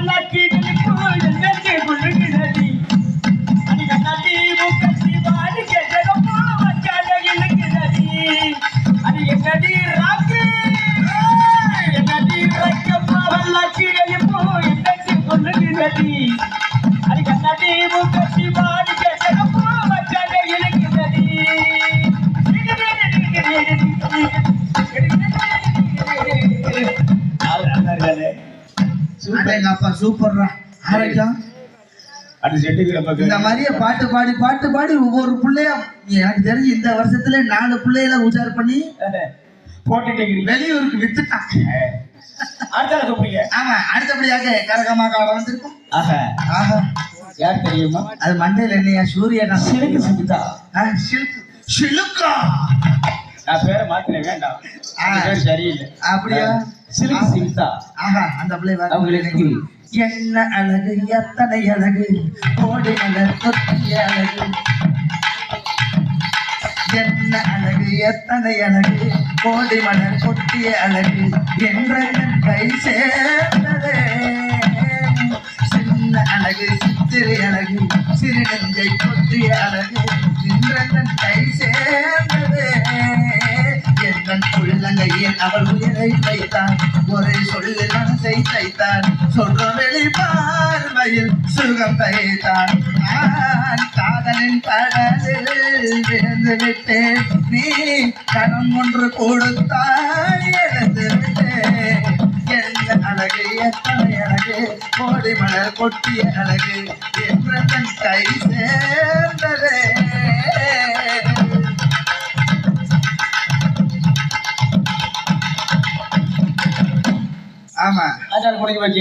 பல்லாக்கி நினைப்பு என்னென்று குலுங்குதடி. அடி கண்ணாடி மூக்கத்தி வாடி கேட்டதப்போ வச்சாத இழுக்குதடி. அடி என்னடி ராக்கு? என்னடி ரக்கப்பா பல்லாக்கி நினைப்பு என்னென்று குலுங்குதடி. அடி கண்ணாடி மூக்கத்தி வாடி கேட்டதப்போ வச்சாத இழுக்குதடி. ஆள் நல்லா அப்பா சூப்பர்ரா. ஆரோக்கியம் இந்த மாதிரியே பாட்டு பாடி பாட்டு பாடி ஒவ்வொரு பிள்ளையா எனக்கு தெரிஞ்சு இந்த வருஷத்துல நாலு பிள்ளைகளை உஜார் பண்ணி போட்டுட்டு வெளியூருக்கு வித்துட்டான் ஆமா அடுத்தபடியாக கரகமாக வந்திருக்கும். ஆஹா. ஆஹா. யார் தெரியுமா? அது மண்டையில என்னையா? சூரியகாந்த் சிலுக்கு சிலுக்குதா ஆ, சில்க் சிலுக்கா! நான் பேரை மாத்தினேன் வேண்டாம். அந்த பேர் சரியில்லை. அப்படியா? சிலுக்கு ஆஹா அந்த பிள்ளை வர அவங்களுக்கு என்ன அழகு எத்தனை அழகு? கோடி கொத்திய அழகு. என்ன அழகு எத்தனை அழகு? கோடி மலர் கொட்டிய அழகு. என்ற என் கை சேர்ந்ததே. சின்ன அழகு சித்திரை அழகு. சிறு நெஞ்சை கொட்டிய அழகு. என் அவள் உயிரை வைத்தார் ஒரே சொல்லில் மனசை தைத்தார் சொல்ற வெளி பார்வையில் சுகம் தைத்தார் நான் காதலின் கடலில் விழுந்து விட்டேன். நீ கரம் ஒன்று கொடுத்தாய் எழுந்து விட்டேன். என்ன அழகு எத்தனை அழகு? கோடி மலர் கொட்டிய அழகு. என்ற தன் கை ஆமா. அதான் முடிஞ்சு வச்சு